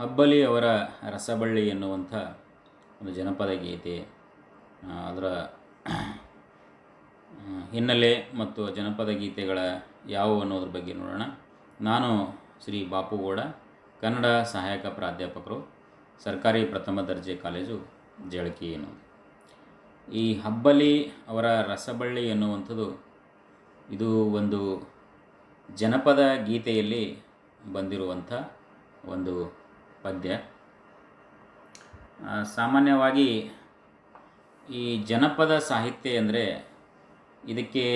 ಹಬ್ಬಲಿ ಅವರ ರಸಬಳ್ಳಿ ಎನ್ನುವಂಥ ಒಂದು ಜನಪದ ಗೀತೆ ಅದರ ಹಿನ್ನೆಲೆ ಮತ್ತು ಜನಪದ ಗೀತೆಗಳ ಯಾವುವು ಅನ್ನೋದ್ರ ಬಗ್ಗೆ ನೋಡೋಣ. ನಾನು ಶ್ರೀ ಬಾಪುಗೌಡ ಕನ್ನಡ ಸಹಾಯಕ ಪ್ರಾಧ್ಯಾಪಕರು, ಸರ್ಕಾರಿ ಪ್ರಥಮ ದರ್ಜೆ ಕಾಲೇಜು ಜಳಕಿ ಈ ಹಬ್ಬಲಿ ಅವರ ರಸಬಳ್ಳಿ ಎನ್ನುವಂಥದ್ದು ಇದು ಒಂದು ಜನಪದ ಗೀತೆಯಲ್ಲಿ ಬಂದಿರುವಂಥ ಒಂದು ಪದ್ಯ. ಸಾಮಾನ್ಯವಾಗಿ ಈ ಜನಪದ ಸಾಹಿತ್ಯ ಅಂದರೆ ಇದಕ್ಕೆ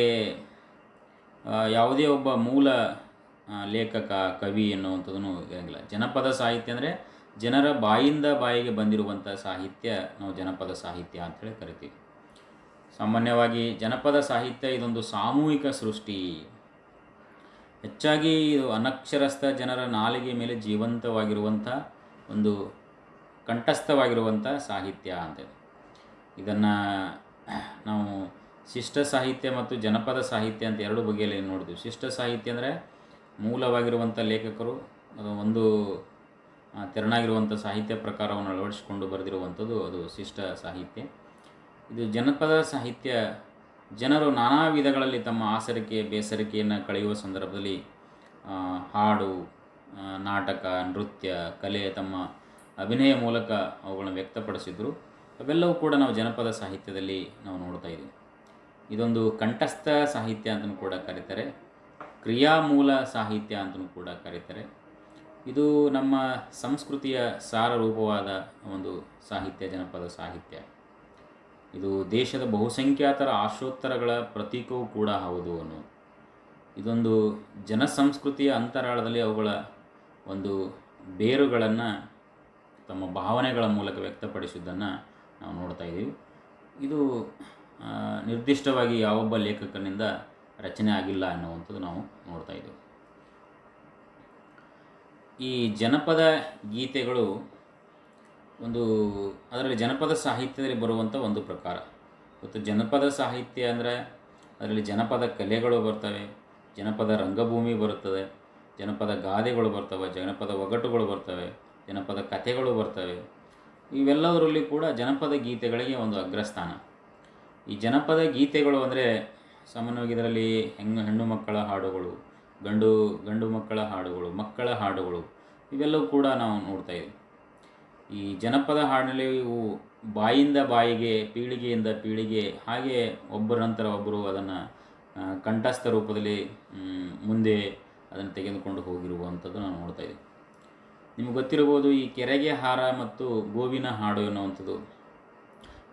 ಯಾವುದೇ ಒಬ್ಬ ಮೂಲ ಲೇಖಕ, ಕವಿ ಎನ್ನುವಂಥದ್ದು ಇರಂಗಿಲ್ಲ ಜನಪದ ಸಾಹಿತ್ಯ ಅಂದರೆ ಜನರ ಬಾಯಿಂದ ಬಾಯಿಗೆ ಬಂದಿರುವಂಥ ಸಾಹಿತ್ಯ ನಾವು ಜನಪದ ಸಾಹಿತ್ಯ ಅಂತೇಳಿ ಕರಿತೀವಿ. ಸಾಮಾನ್ಯವಾಗಿ ಜನಪದ ಸಾಹಿತ್ಯ ಇದೊಂದು ಸಾಮೂಹಿಕ ಸೃಷ್ಟಿ. ಹೆಚ್ಚಾಗಿ ಇದು ಅನಕ್ಷರಸ್ಥ ಜನರ ನಾಲಿಗೆ ಮೇಲೆ ಜೀವಂತವಾಗಿರುವಂಥ ಒಂದು ಕಂಠಸ್ಥವಾಗಿರುವಂಥ ಸಾಹಿತ್ಯ ಅಂತ. ಇದನ್ನು ನಾವು ಶಿಷ್ಟ ಸಾಹಿತ್ಯ ಮತ್ತು ಜನಪದ ಸಾಹಿತ್ಯ ಅಂತ ಎರಡು ಬಗೆಯಲ್ಲಿ ನೋಡ್ತೀವಿ ಶಿಷ್ಟ ಸಾಹಿತ್ಯ ಅಂದರೆ ಮೂಲವಾಗಿರುವಂಥ ಲೇಖಕರು, ಅದು ಒಂದು ತೆರನಾಗಿರುವಂಥ ಸಾಹಿತ್ಯ ಪ್ರಕಾರವನ್ನು ಅಳವಡಿಸಿಕೊಂಡು ಬರೆದಿರುವಂಥದ್ದು ಅದು ಶಿಷ್ಟ ಸಾಹಿತ್ಯ. ಇದು ಜನಪದ ಸಾಹಿತ್ಯ, ಜನರು ನಾನಾ ವಿಧಗಳಲ್ಲಿ ತಮ್ಮ ಆಸರಿಕೆ, ಬೇಸರಿಕೆಯನ್ನು ಕಳೆಯುವ ಸಂದರ್ಭದಲ್ಲಿ ಹಾಡು ನಾಟಕ, ನೃತ್ಯ, ಕಲೆ ತಮ್ಮ ಅಭಿನಯ ಮೂಲಕ ಅವುಗಳನ್ನು ವ್ಯಕ್ತಪಡಿಸಿದ್ರು. ಅವೆಲ್ಲವೂ ಕೂಡ ನಾವು ಜನಪದ ಸಾಹಿತ್ಯದಲ್ಲಿ ನಾವು ನೋಡ್ತಾ ಇದ್ದೀವಿ. ಇದೊಂದು ಕಂಠಸ್ಥ ಸಾಹಿತ್ಯ ಅಂತಲೂ ಕೂಡ ಕರೀತಾರೆ. ಕ್ರಿಯಾಮೂಲ ಸಾಹಿತ್ಯ ಅಂತಲೂ ಕೂಡ ಕರೀತಾರೆ. ಇದು ನಮ್ಮ ಸಂಸ್ಕೃತಿಯ ಸಾರರೂಪವಾದ ಒಂದು ಸಾಹಿತ್ಯ, ಜನಪದ ಸಾಹಿತ್ಯ. ಇದು ದೇಶದ ಬಹುಸಂಖ್ಯಾತರ ಆಶೋತ್ತರಗಳ ಪ್ರತೀಕವೂ ಕೂಡ ಹೌದು ಅನ್ನೋದು ಇದೊಂದು ಜನಸಂಸ್ಕೃತಿಯ ಅಂತರಾಳದಲ್ಲಿ ಅವುಗಳ ಒಂದು ಬೇರುಗಳನ್ನು ತಮ್ಮ ಭಾವನೆಗಳ ಮೂಲಕ ವ್ಯಕ್ತಪಡಿಸಿದ್ದನ್ನು ನಾವು ನೋಡ್ತಾ ಇದ್ದೀವಿ. ಇದು ನಿರ್ದಿಷ್ಟವಾಗಿ ಯಾವೊಬ್ಬ ಲೇಖಕನಿಂದ ರಚನೆ ಆಗಿಲ್ಲ ಅನ್ನುವಂಥದ್ದು ನಾವು ನೋಡ್ತಾ ಇದ್ದೀವಿ. ಈ ಜನಪದ ಗೀತೆಗಳು ಒಂದು, ಅದರಲ್ಲಿ ಜನಪದ ಸಾಹಿತ್ಯದಲ್ಲಿ ಬರುವಂಥ ಒಂದು ಪ್ರಕಾರ. ಮತ್ತು ಜನಪದ ಸಾಹಿತ್ಯ ಅಂದರೆ, ಅದರಲ್ಲಿ ಜನಪದ ಕಲೆಗಳು ಬರ್ತವೆ, ಜನಪದ ರಂಗಭೂಮಿ ಬರುತ್ತದೆ ಜನಪದ ಗಾದೆಗಳು ಬರ್ತವೆ, ಜನಪದ ಒಗಟುಗಳು ಬರ್ತವೆ, ಜನಪದ ಕಥೆಗಳು ಬರ್ತವೆ. ಇವೆಲ್ಲದರಲ್ಲಿ ಕೂಡ ಜನಪದ ಗೀತೆಗಳಿಗೆ ಒಂದು ಅಗ್ರಸ್ಥಾನ. ಈ ಜನಪದ ಗೀತೆಗಳು ಅಂದರೆ ಸಾಮಾನ್ಯವಾಗಿ ಇದರಲ್ಲಿ ಹೆಣ್ಣು ಹೆಣ್ಣು ಮಕ್ಕಳ ಹಾಡುಗಳು, ಗಂಡು ಗಂಡು ಮಕ್ಕಳ ಹಾಡುಗಳು ಮಕ್ಕಳ ಹಾಡುಗಳು, ಇವೆಲ್ಲವೂ ಕೂಡ ನಾವು ನೋಡ್ತಾ ಈ ಜನಪದ ಹಾಡಿನಲ್ಲಿ ಇವು ಬಾಯಿಂದ ಬಾಯಿಗೆ, ಪೀಳಿಗೆಯಿಂದ ಪೀಳಿಗೆ, ಹಾಗೆ ಒಬ್ಬರ ನಂತರ ಒಬ್ಬರು ಅದನ್ನು ಕಂಠಸ್ಥ ರೂಪದಲ್ಲಿ ಮುಂದೆ ಅದನ್ನು ತೆಗೆದುಕೊಂಡು ಹೋಗಿರುವಂಥದ್ದು ನಾವು ನೋಡ್ತಾ ಇದ್ದೀವಿ ನಿಮ್ಗೆ ಗೊತ್ತಿರ್ಬೋದು ಈ ಕೆರೆಗೆ ಹಾರ ಮತ್ತು ಗೋವಿನ ಹಾಡು ಎನ್ನುವಂಥದ್ದು.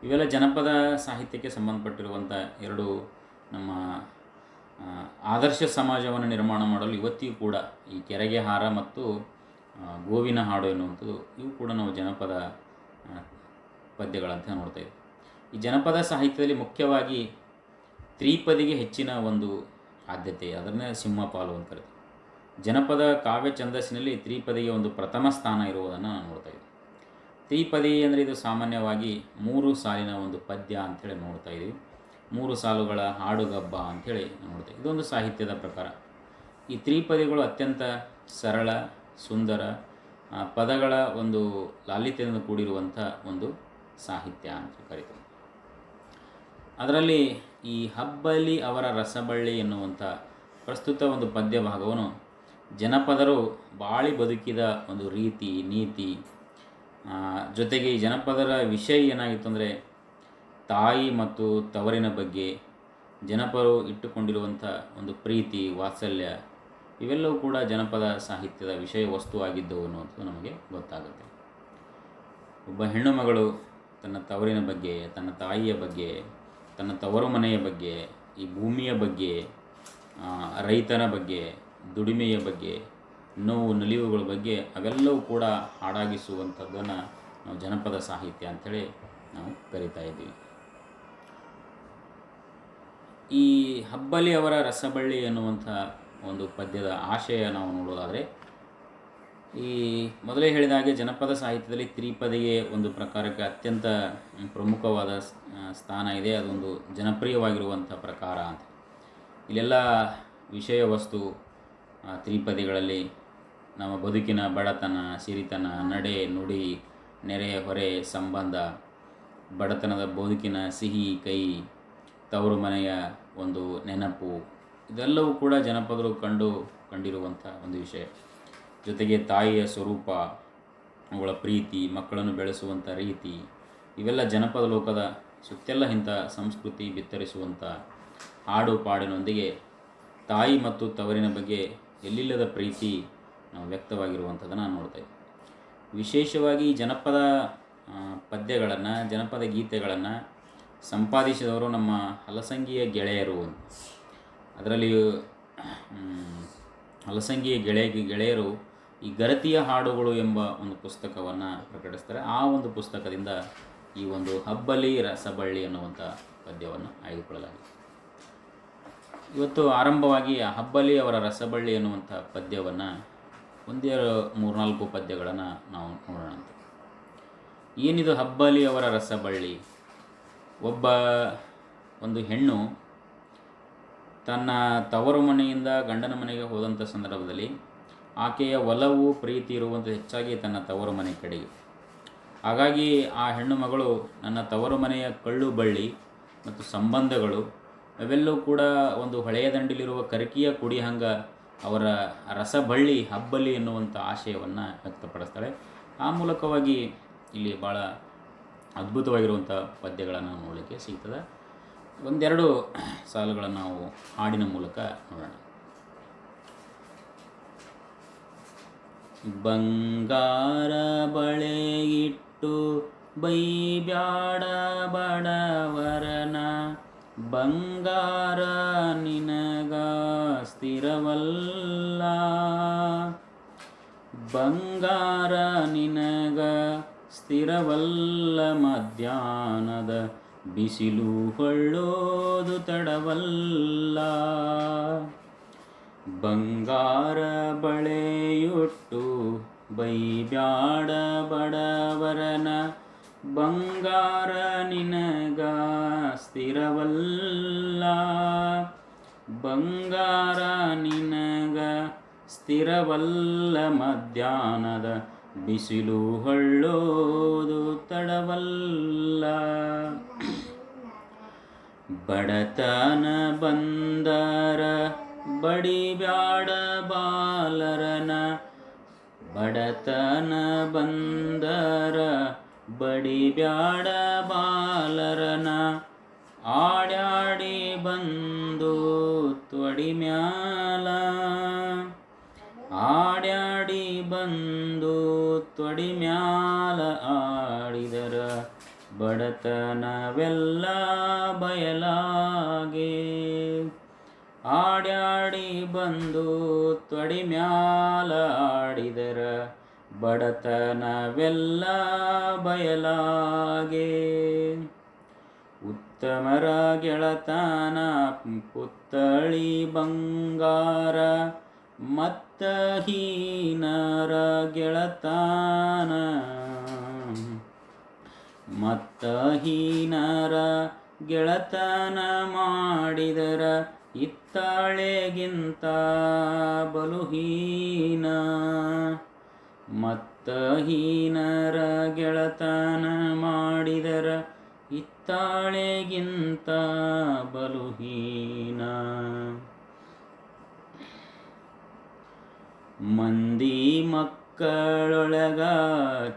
ಇವೆಲ್ಲ ಜನಪದ ಸಾಹಿತ್ಯಕ್ಕೆ ಸಂಬಂಧಪಟ್ಟಿರುವಂಥ ಎರಡು ನಮ್ಮ ಆದರ್ಶ ಸಮಾಜವನ್ನು ನಿರ್ಮಾಣ ಮಾಡಲು ಇವತ್ತಿಗೂ ಕೂಡ ಈ ಕೆರೆಗೆ ಹಾರ ಮತ್ತು ಗೋವಿನ ಹಾಡು ಎನ್ನುವಂಥದ್ದು ಇವು ಕೂಡ ನಾವು ಜನಪದ ಪದ್ಯಗಳಂತ ನೋಡ್ತಾ ಇದ್ದೀವಿ. ಈ ಜನಪದ ಸಾಹಿತ್ಯದಲ್ಲಿ ಮುಖ್ಯವಾಗಿ ತ್ರಿಪದಿಗೆ ಹೆಚ್ಚಿನ ಒಂದು ಆದ್ಯತೆ, ಅದನ್ನೇ ಸಿಂಹಪಾಲು ಅಂತ ಕರಿತೀವಿ ಜನಪದ ಕಾವ್ಯ ಛಂದಸ್ಸಿನಲ್ಲಿ ತ್ರಿಪದಿಗೆ ಒಂದು ಪ್ರಥಮ ಸ್ಥಾನ ಇರುವುದನ್ನು ನಾವು ನೋಡ್ತಾ ಇದ್ದೀವಿ ತ್ರಿಪದಿ ಅಂದರೆ ಇದು ಸಾಮಾನ್ಯವಾಗಿ ಮೂರು ಸಾಲಿನ ಒಂದು ಪದ್ಯ ಅಂಥೇಳಿ ನೋಡ್ತಾ ಇದ್ದೀವಿ. ಮೂರು ಸಾಲುಗಳ ಹಾಡುಗಬ್ಬ ಅಂಥೇಳಿ ನೋಡ್ತಾ ಇದೊಂದು ಸಾಹಿತ್ಯದ ಪ್ರಕಾರ. ಈ ತ್ರಿಪದಿಗಳು ಅತ್ಯಂತ ಸರಳ, ಸುಂದರ ಪದಗಳ ಒಂದು ಲಾಲಿತ್ಯದಿಂದ ಕೂಡಿರುವಂಥ ಒಂದು ಸಾಹಿತ್ಯ ಅಂತ ಕರಿತೀವಿ ಅದರಲ್ಲಿ ಈ ಹಬ್ಬಲಿ ಅವರ ರಸಬಳ್ಳಿ ಎನ್ನುವಂಥ ಪ್ರಸ್ತುತ ಒಂದು ಪದ್ಯ ಭಾಗವನ್ನು ಜನಪದರು ಬಾಳಿ ಬದುಕಿದ ಒಂದು ರೀತಿ, ನೀತಿ. ಜೊತೆಗೆ ಈ ಜನಪದರ ವಿಷಯ ಏನಾಗಿತ್ತು ಅಂದರೆ, ತಾಯಿ ಮತ್ತು ತವರಿನ ಬಗ್ಗೆ ಜನಪದರು ಇಟ್ಟುಕೊಂಡಿರುವಂಥ ಒಂದು ಪ್ರೀತಿ, ವಾತ್ಸಲ್ಯ, ಇವೆಲ್ಲವೂ ಕೂಡ ಜನಪದ ಸಾಹಿತ್ಯದ ವಿಷಯ ವಸ್ತುವಾಗಿದ್ದವು ಅನ್ನೋದು ನಮಗೆ ಗೊತ್ತಾಗುತ್ತೆ. ಒಬ್ಬ ಹೆಣ್ಣು ಮಗಳು ತನ್ನ ತವರಿನ ಬಗ್ಗೆ, ತನ್ನ ತಾಯಿಯ ಬಗ್ಗೆ, ತನ್ನ ತವರು ಮನೆಯ ಬಗ್ಗೆ, ಈ ಭೂಮಿಯ ಬಗ್ಗೆ ರೈತನ ಬಗ್ಗೆ ದುಡಿಮೆಯ ಬಗ್ಗೆ, ನೋವು, ನಲಿವುಗಳ ಬಗ್ಗೆ ಅವೆಲ್ಲವೂ ಕೂಡ ಹಾಡಾಗಿಸುವಂಥದ್ದನ್ನು ನಾವು ಜನಪದ ಸಾಹಿತ್ಯ ಅಂಥೇಳಿ ನಾವು ಕರಿತಾ ಇದ್ದೀವಿ. ಈ ಹಬ್ಬಲಿ ಅವರ ರಸಬಳ್ಳಿ ಅನ್ನುವಂಥ ಒಂದು ಪದ್ಯದ ಆಶಯ ನಾವು ನೋಡೋದಾದರೆ, ಈ ಮೊದಲೇ ಹೇಳಿದ ಹಾಗೆ ಜನಪದ ಸಾಹಿತ್ಯದಲ್ಲಿ ತ್ರಿಪದಿಗೆ ಒಂದು ಪ್ರಕಾರಕ್ಕೆ ಅತ್ಯಂತ ಪ್ರಮುಖವಾದ ಸ್ಥಾನ ಇದೆ. ಅದೊಂದು ಜನಪ್ರಿಯವಾಗಿರುವಂಥ ಪ್ರಕಾರ ಅಂತ. ಇಲ್ಲೆಲ್ಲ ವಿಷಯ ವಸ್ತು ತ್ರಿಪದಿಗಳಲ್ಲಿ ನಮ್ಮ ಬದುಕಿನ ಬಡತನ, ಸಿರಿತನ, ನಡೆ, ನುಡಿ, ನೆರೆ, ಹೊರೆ, ಸಂಬಂಧ, ಬಡತನದ ಬದುಕಿನ ಸಿಹಿ, ಕೈ, ತವರು ಮನೆಯ ಒಂದು ನೆನಪು, ಇದೆಲ್ಲವೂ ಕೂಡ ಜನಪದರು ಕಂಡು ಕಂಡಿರುವಂಥ ಒಂದು ವಿಷಯ. ಜೊತೆಗೆ ತಾಯಿಯ ಸ್ವರೂಪ, ಅವಳ ಪ್ರೀತಿ, ಮಕ್ಕಳನ್ನು ಬೆಳೆಸುವಂಥ ರೀತಿ, ಇವೆಲ್ಲ ಜನಪದ ಲೋಕದ ಸುತ್ತೆಲ್ಲ ಇಂಥ ಸಂಸ್ಕೃತಿ ಬಿತ್ತರಿಸುವಂಥ ಹಾಡು ಪಾಡಿನೊಂದಿಗೆ ತಾಯಿ ಮತ್ತು ತವರಿನ ಬಗ್ಗೆ ಎಲ್ಲಿಲ್ಲದ ಪ್ರೀತಿ ವ್ಯಕ್ತವಾಗಿರುವಂಥದ್ದನ್ನು ನೋಡ್ತೇವೆ ವಿಶೇಷವಾಗಿ ಜನಪದ ಪದ್ಯಗಳನ್ನು ಜನಪದ ಗೀತೆಗಳನ್ನು ಸಂಪಾದಿಸಿದವರು ನಮ್ಮ ಹಲಸಂಗಿಯ ಗೆಳೆಯರು ಅದರಲ್ಲಿಯೂ ಮ್, ಹಲಸಂಗಿಯ ಗೆಳೆಯ ಗೆಳೆಯರು ಈ ಗರತಿಯ ಹಾಡುಗಳು ಎಂಬ ಒಂದು ಪುಸ್ತಕವನ್ನು ಪ್ರಕಟಿಸ್ತಾರೆ. ಆ ಒಂದು ಪುಸ್ತಕದಿಂದ ಈ ಒಂದು ಹಬ್ಬಲಿ ರಸಬಳ್ಳಿ ಅನ್ನುವಂಥ ಪದ್ಯವನ್ನು ಆಯ್ದುಕೊಳ್ಳಲಾಗಿದೆ. ಇವತ್ತು ಆರಂಭವಾಗಿ ಹಬ್ಬಲಿ ಅವರ ರಸಬಳ್ಳಿ ಎನ್ನುವಂಥ ಪದ್ಯವನ್ನು ಒಂದೇ ಮೂರ್ನಾಲ್ಕು ಪದ್ಯಗಳನ್ನು ನಾವು ನೋಡೋಣ ಏನಿದು ಹಬ್ಬಲಿ ಅವರ ರಸಬಳ್ಳಿ? ಒಬ್ಬ ಒಂದು ಹೆಣ್ಣು ತನ್ನ ತವರು ಮನೆಯಿಂದ ಗಂಡನ ಮನೆಗೆ ಹೋದಂಥ ಸಂದರ್ಭದಲ್ಲಿ ಆಕೆಯ ಒಲವು, ಪ್ರೀತಿ ಇರುವಂಥ ಹೆಚ್ಚಾಗಿ ತನ್ನ ತವರು ಮನೆ ಕಡೆಗೆ. ಹಾಗಾಗಿ ಆ ಹೆಣ್ಣು ಮಗಳು ನನ್ನ ತವರು ಮನೆಯ ಕಳ್ಳು ಬಳ್ಳಿ ಮತ್ತು ಸಂಬಂಧಗಳು ಅವೆಲ್ಲವೂ ಕೂಡ ಒಂದು ಹೊಳೆಯ ದಂಡಿಲಿರುವ ಕರಕಿಯ ಕುಡಿ ಹಂಗ ಅವರ ರಸಬಳ್ಳಿ, ಹಬ್ಬಲಿ ಎನ್ನುವಂಥ ಆಶಯವನ್ನು ವ್ಯಕ್ತಪಡಿಸ್ತಾಳೆ. ಆ ಮೂಲಕವಾಗಿ ಇಲ್ಲಿ ಭಾಳ ಅದ್ಭುತವಾಗಿರುವಂಥ ಪದ್ಯಗಳನ್ನು ನೋಡಲಿಕ್ಕೆ ಸಿಗ್ತದೆ. ಒಂದೆರಡು ಸಾಲುಗಳನ್ನು ನಾವು ಹಾಡಿನ ಮೂಲಕ ನೋಡೋಣ. ಬಂಗಾರ ಬಳೆ ಇಟ್ಟು ಬೈ ಬ್ಯಾಡ ಬಡವರನ ಬಂಗಾರ ನಿನಗ ಸ್ಥಿರವಲ್ಲ. ಬಂಗಾರ ನಿನಗ ಸ್ಥಿರವಲ್ಲ. ಮಧ್ಯಾಹ್ನದ ಬಿಸಿಲು ಹೊಳ್ಳೋದು ತಡವಲ್ಲ. ಬಂಗಾರ ಬಳೆಯುಟ್ಟು ಬೈಬ್ಯಾಡ ಬಡವರನ. ಬಂಗಾರ ನಿನಗ ಸ್ಥಿರವಲ್ಲ. ಬಂಗಾರ ನಿನಗ ಸ್ಥಿರವಲ್ಲ. ಮಧ್ಯಾಹ್ನದ ಬಿಸಿಲು ಹೊಳ್ಳೋದು ತಡವಲ್ಲ. ಬಡತನ ಬಂದರ, ಬಡಿ ಬ್ಯಾಡ ಬಾಲರನ. ಬಡತನ ಬಂದರ, ಬಡಿ ಬ್ಯಾಡ ಬಾಲರನ. ಆಡ್ಯಾಡಿ ಬಂದು ತೊಡಿ ಮ್ಯಾಲ. ಆಡ್ಯಾಡಿ ಬಂದು ತೊಡಿ ಮ್ಯಾಲ ಆಡಿದರ ಬಡತನವೆಲ್ಲ ಬಯಲಾಗೆ. ಆಡ್ಯಾಡಿ ಬಂದು ತೊಡಿ ಮ್ಯಾಲ ಆಡಿದರ ಬಡತನವೆಲ್ಲ ಬಯಲಾಗೆ. ಉತ್ತಮರ ಗೆಳತಾನ ಪುತ್ತಳಿ ಬಂಗಾರ ಮತ್ತ ಹೀನರ ಗೆಳತನ ಮತ್ತ ಹೀನರ ಗೆಳತನ ಮಾಡಿದರ ಇತ್ತಾಳೆಗಿಂತ ಬಲುಹೀನ. ಮತ್ತ ಹೀನರ ಗೆಳತನ ಮಾಡಿದರ ಇತ್ತಾಳೆಗಿಂತ ಬಲುಹೀನ. ಮಂದಿ ಮಕ್ಕಳೊಳಗ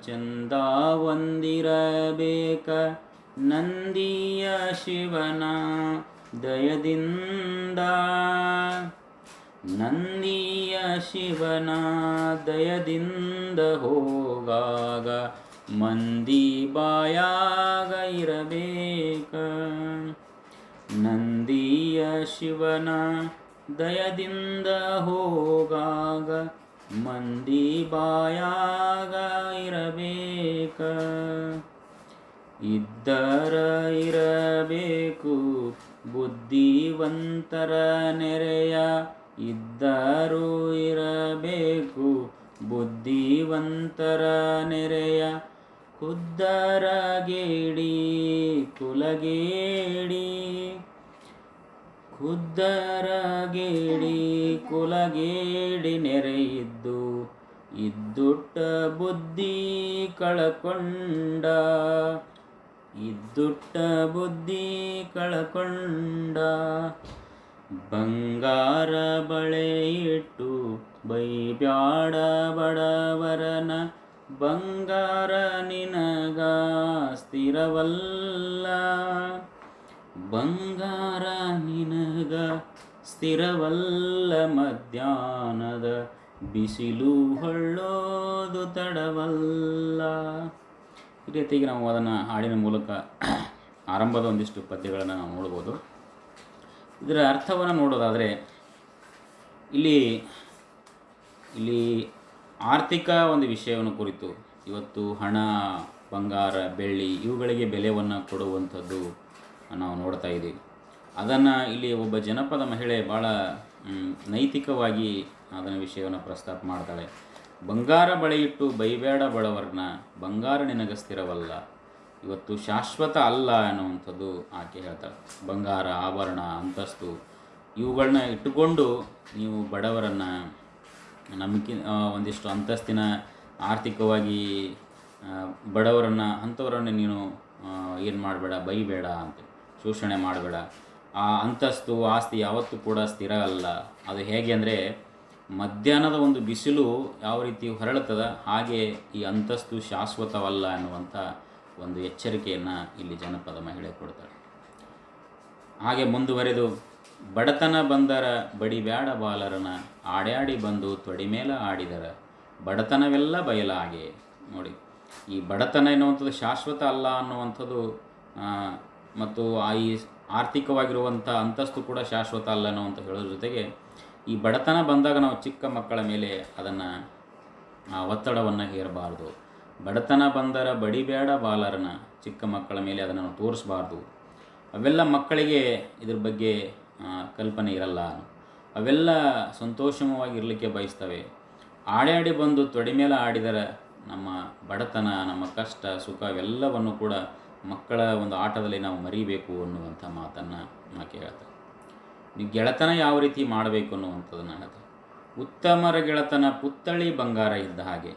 ಚಂದ ಒಂದಿರಬೇಕ ನಂದಿಯ ಶಿವನ ದಯದಿಂದ. ನಂದಿಯ ಶಿವನ ದಯದಿಂದ ಹೋಗಾಗ ಮಂದಿ ಬಾಯಾಗ ಇರಬೇಕ ನಂದಿಯ ಶಿವನ ದಯದಿಂದ ಹೋಗಾಗ ಮಂದಿ ಬಾಯಾಗ ಇರಬೇಕ ಇದ್ದರ ಇರಬೇಕು, ಬುದ್ಧಿವಂತರ ನೆರೆಯ ಇದ್ದರೂ ಇರಬೇಕು, ಬುದ್ಧಿವಂತರ ನೆರೆಯ ಖುದ್ದರ ಗೇಡಿ ಕುಲಗೇಡಿ. ಖುದ್ದರ ಗೇಡಿ ಕುಲಗೇಡಿ ನೆರೆಯಿದ್ದು, ಇದ್ದುಟ್ಟ ಬುದ್ಧಿ ಕಳಕೊಂಡ. ಇದ್ದುಟ್ಟ ಬುದ್ಧಿ ಕಳಕೊಂಡ. ಬಂಗಾರ ಬಳೆ ಇಟ್ಟು, ಬೈಬ್ಯಾಡ ಬಡವರನ ಬಂಗಾರ ಸ್ಥಿರವಲ್ಲ. ಬಂಗಾರ ನಿನಗ ಸ್ಥಿರವಲ್ಲ. ಮಧ್ಯಾಹ್ನದ ಬಿಸಿಲು ಹೊಳ್ಳೋದು ತಡವಲ್ಲ. ಈ ರೀತಿಯಾಗಿ ನಾವು ಅದನ್ನು ಹಾಡಿನ ಮೂಲಕ ಆರಂಭದ ಒಂದಿಷ್ಟು ಪದ್ಯಗಳನ್ನು ನಾವು ನೋಡ್ಬೋದು. ಇದರ ಅರ್ಥವನ್ನು ನೋಡೋದಾದರೆ ಇಲ್ಲಿ ಇಲ್ಲಿ ಆರ್ಥಿಕ ಒಂದು ವಿಷಯವನ್ನು ಕುರಿತು ಇವತ್ತು ಹಣ, ಬಂಗಾರ, ಬೆಳ್ಳಿ ಇವುಗಳಿಗೆ ಬೆಲೆಯನ್ನು ಕೊಡುವಂಥದ್ದು ನಾವು ನೋಡ್ತಾ ಇದ್ದೀವಿ. ಅದನ್ನು ಇಲ್ಲಿ ಒಬ್ಬ ಜನಪದ ಮಹಿಳೆ ಭಾಳ ನೈತಿಕವಾಗಿ ಅದನ್ನ ವಿಷಯವನ್ನು ಪ್ರಸ್ತಾಪ ಮಾಡ್ತಾಳೆ. ಬಂಗಾರ ಬಳೆಯಿಟ್ಟು ಬೈಬೇಡ ಬಡವರನ್ನ ಬಂಗಾರ ನಿನಗೆ ಸ್ಥಿರವಲ್ಲ, ಇವತ್ತು ಶಾಶ್ವತ ಅಲ್ಲ ಅನ್ನುವಂಥದ್ದು ಆಕೆ ಹೇಳ್ತಾಳೆ. ಬಂಗಾರ, ಆಭರಣ, ಅಂತಸ್ತು ಇವುಗಳನ್ನ ಇಟ್ಟುಕೊಂಡು ನೀವು ಬಡವರನ್ನು ನಮಗಿ ಒಂದಿಷ್ಟು ಅಂತಸ್ತಿನ ಆರ್ಥಿಕವಾಗಿ ಬಡವರನ್ನು, ಅಂಥವರನ್ನು ನೀನು ಏನು ಮಾಡಬೇಡ, ಬೈಬೇಡ ಅಂತ, ಶೋಷಣೆ ಮಾಡಬೇಡ. ಆ ಅಂತಸ್ತು, ಆಸ್ತಿ ಯಾವತ್ತೂ ಕೂಡ ಸ್ಥಿರ ಅಲ್ಲ. ಅದು ಹೇಗೆ ಅಂದರೆ, ಮಧ್ಯಾಹ್ನದ ಒಂದು ಬಿಸಿಲು ಯಾವ ರೀತಿ ಹೊರಳುತ್ತದೆ ಹಾಗೆ ಈ ಅಂತಸ್ತು ಶಾಶ್ವತವಲ್ಲ ಅನ್ನುವಂಥ ಒಂದು ಎಚ್ಚರಿಕೆಯನ್ನು ಇಲ್ಲಿ ಜನಪದ ಮಹಿಳೆ ಕೊಡ್ತಾಳೆ. ಹಾಗೆ ಮುಂದುವರೆದು ಬಡತನ ಬಂದರ ಬಡಿಬ್ಯಾಡ ಬಾಲರನ, ಆಡ್ಯಾಡಿ ಬಂದು ತೊಡಿ ಮೇಲೆ ಆಡಿದರ. ಬಡತನವೆಲ್ಲ ಬಯಲಾಗೆ ನೋಡಿ, ಈ ಬಡತನ ಎನ್ನುವಂಥದ್ದು ಶಾಶ್ವತ ಅಲ್ಲ ಅನ್ನುವಂಥದ್ದು ಮತ್ತು ಆ ಈ ಆರ್ಥಿಕವಾಗಿರುವಂಥ ಅಂತಸ್ತು ಕೂಡ ಶಾಶ್ವತ ಅಲ್ಲ ಅನ್ನುವಂಥ ಹೇಳೋದ್ರ ಜೊತೆಗೆ, ಈ ಬಡತನ ಬಂದಾಗ ನಾವು ಚಿಕ್ಕ ಮಕ್ಕಳ ಮೇಲೆ ಅದನ್ನು ಒತ್ತಡವನ್ನು ಹೇರಬಾರ್ದು. ಬಡತನ ಬಂದರ ಬಡಿಬೇಡ ಬಾಲರನ ಚಿಕ್ಕ ಮಕ್ಕಳ ಮೇಲೆ ಅದನ್ನು ತೋರಿಸಬಾರ್ದು. ಅವೆಲ್ಲ ಮಕ್ಕಳಿಗೆ ಇದ್ರ ಬಗ್ಗೆ ಕಲ್ಪನೆ ಇರಲ್ಲ. ಅವೆಲ್ಲ ಸಂತೋಷವಾಗಿರಲಿಕ್ಕೆ ಬಯಸ್ತವೆ. ಆಡಾಡಿ ಬಂದು ತೊಡೆ ಮೇಲೆ ಆಡಿದರೆ ನಮ್ಮ ಬಡತನ ನಮ್ಮ ಕಷ್ಟ ಸುಖ ಇವೆಲ್ಲವನ್ನು ಕೂಡ ಮಕ್ಕಳ ಒಂದು ಆಟದಲ್ಲಿ ನಾವು ಮರಿಬೇಕು ಅನ್ನುವಂಥ ಮಾತನ್ನು ಆಕೆ ಹೇಳ್ತಾರೆ ನೀವು ಗೆಳೆತನ ಯಾವ ರೀತಿ ಮಾಡಬೇಕು ಅನ್ನುವಂಥದ್ದನ್ನು ಹೇಳ್ತಾರೆ ಉತ್ತಮರ ಗೆಳೆತನ ಪುತ್ಥಳಿ ಬಂಗಾರ ಇದ್ದ ಹಾಗೆ.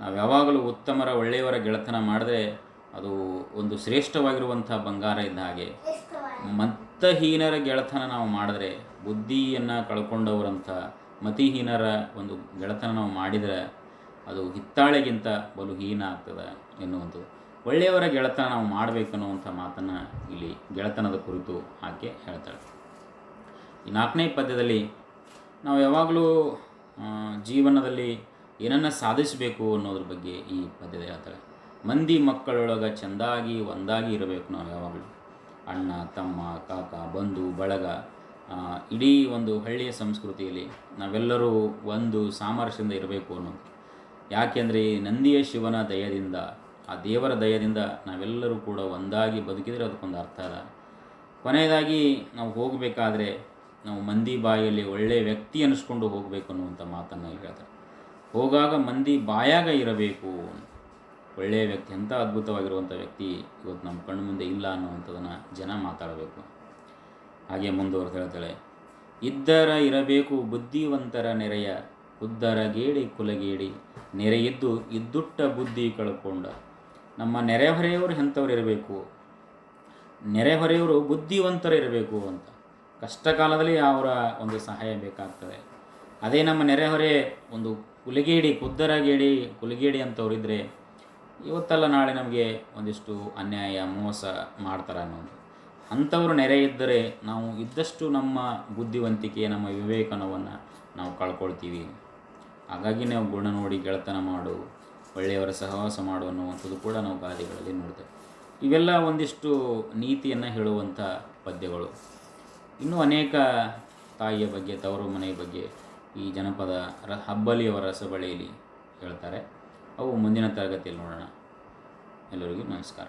ನಾವು ಯಾವಾಗಲೂ ಉತ್ತಮರ ಒಳ್ಳೆಯವರ ಗೆಳೆತನ ಮಾಡಿದ್ರೆ ಅದು ಒಂದು ಶ್ರೇಷ್ಠವಾಗಿರುವಂಥ ಬಂಗಾರ ಇದ್ದ ಹಾಗೆ. ಮತಹೀನರ ಗೆಳೆತನ ನಾವು ಮಾಡಿದ್ರೆ ಬುದ್ಧಿಯನ್ನು ಕಳ್ಕೊಂಡವರಂಥ ಮತಿಹೀನರ ಒಂದು ಗೆಳೆತನ ನಾವು ಮಾಡಿದರೆ ಅದು ಹಿತ್ತಾಳೆಗಿಂತ ಬಲು ಹೀನ ಆಗ್ತದೆ ಎನ್ನುವಂಥದ್ದು. ಒಳ್ಳೆಯವರ ಗೆಳೆತನ ನಾವು ಮಾಡಬೇಕು ಅನ್ನುವಂಥ ಮಾತನ್ನು ಇಲ್ಲಿ ಗೆಳೆತನದ ಕುರಿತು ಆಕೆ ಹೇಳ್ತಾಳೆ. ಈ ನಾಲ್ಕನೇ ಪದ್ಯದಲ್ಲಿ ನಾವು ಯಾವಾಗಲೂ ಜೀವನದಲ್ಲಿ ಏನನ್ನು ಸಾಧಿಸಬೇಕು ಅನ್ನೋದ್ರ ಬಗ್ಗೆ ಈ ಪದ್ಯದ ಹೇಳ್ತಾಳೆ. ಮಂದಿ ಮಕ್ಕಳೊಳಗೆ ಚೆಂದಾಗಿ ಒಂದಾಗಿ ಇರಬೇಕು ನಾವು ಯಾವಾಗಲೂ. ಅಣ್ಣ, ತಮ್ಮ, ಕಾಕ, ಬಂಧು, ಬಳಗ ಇಡೀ ಒಂದು ಹಳ್ಳಿಯ ಸಂಸ್ಕೃತಿಯಲ್ಲಿ ನಾವೆಲ್ಲರೂ ಒಂದು ಸಾಮರಸ್ಯದಿಂದ ಇರಬೇಕು ಅನ್ನೋದು. ಯಾಕೆಂದರೆ ಈ ನಂದಿಯ ಶಿವನ ದಯದಿಂದ, ಆ ದೇವರ ದಯದಿಂದ ನಾವೆಲ್ಲರೂ ಕೂಡ ಒಂದಾಗಿ ಬದುಕಿದರೆ ಅದಕ್ಕೊಂದು ಅರ್ಥ ಅದ. ಕೊನೆಯದಾಗಿ ನಾವು ಹೋಗಬೇಕಾದ್ರೆ ನಾವು ಮಂದಿ ಬಾಯಲ್ಲಿ ಒಳ್ಳೆಯ ವ್ಯಕ್ತಿ ಅನ್ನಿಸ್ಕೊಂಡು ಹೋಗಬೇಕು ಅನ್ನುವಂಥ ಮಾತನ್ನು ಹೇಳ್ತಾರೆ ಹೋಗಾಗ ಮಂದಿ ಬಾಯಾಗ ಇರಬೇಕು. ಒಳ್ಳೆಯ ವ್ಯಕ್ತಿ ಅಂತ ಅದ್ಭುತವಾಗಿರುವಂಥ ವ್ಯಕ್ತಿ ಇವತ್ತು ನಮ್ಮ ಕಣ್ಣು ಮುಂದೆ ಇಲ್ಲ ಅನ್ನುವಂಥದ್ದನ್ನು ಜನ ಮಾತಾಡಬೇಕು. ಹಾಗೆ ಮುಂದುವರೆದು ಹೇಳ್ತಾಳೆ, ಇದ್ದರ ಇರಬೇಕು ಬುದ್ಧಿವಂತರ ನೆರೆಯ, ಉದ್ದರ ಗೇಡಿ ಕುಲಗೇಡಿ, ನೆರೆಯಿದ್ದು ಇದ್ದುಟ್ಟ ಬುದ್ಧಿ ಕಳ್ಕೊಂಡ. ನಮ್ಮ ನೆರೆಹೊರೆಯವರು ಎಂಥವ್ರು ಇರಬೇಕು? ನೆರೆಹೊರೆಯವರು ಬುದ್ಧಿವಂತರು ಇರಬೇಕು ಅಂತ. ಕಷ್ಟ ಕಾಲದಲ್ಲಿ ಅವರ ಒಂದು ಸಹಾಯ ಬೇಕಾಗ್ತದೆ. ಅದೇ ನಮ್ಮ ನೆರೆಹೊರೆ ಒಂದು ಕುಲಗೇಡಿ ಕುದ್ದರಗೇಡಿ ಕುಲಗೇಡಿ ಅಂತವರಿದ್ದರೆ ಇವತ್ತಲ್ಲ ನಾಳೆ ನಮಗೆ ಒಂದಿಷ್ಟು ಅನ್ಯಾಯ, ಮೋಸ ಮಾಡ್ತಾರೆ ಅನ್ನೋದು. ಅಂಥವರು ನೆರೆ ಇದ್ದರೆ ನಾವು ಇದ್ದಷ್ಟು ನಮ್ಮ ಬುದ್ಧಿವಂತಿಕೆ ನಮ್ಮ ವಿವೇಕನವನ್ನು ನಾವು ಕಳ್ಕೊಳ್ತೀವಿ. ಹಾಗಾಗಿ ನಾವು ಗುಣ ನೋಡಿ ಗೆಳೆತನ ಮಾಡು, ಒಳ್ಳೆಯವರ ಸಹವಾಸ ಮಾಡು ಅನ್ನುವಂಥದ್ದು ಕೂಡ ನಾವು ಗಾದೆಗಳಲ್ಲಿ ನೋಡ್ತೇವೆ. ಇವೆಲ್ಲ ಒಂದಿಷ್ಟು ನೀತಿಯನ್ನು ಹೇಳುವಂಥ ಪದ್ಯಗಳು. ಇನ್ನೂ ಅನೇಕ ತಾಯಿಯ ಬಗ್ಗೆ, ತವರು ಮನೆಯ ಬಗ್ಗೆ ಈ ಜನಪದ ರ ಹಬ್ಬಲಿಯವರ ರಸಬಳೆಯಲ್ಲಿ ಹೇಳ್ತಾರೆ. ಅವು ಮುಂದಿನ ತರಗತಿಯಲ್ಲಿ ನೋಡೋಣ. ಎಲ್ಲರಿಗೂ ನಮಸ್ಕಾರ.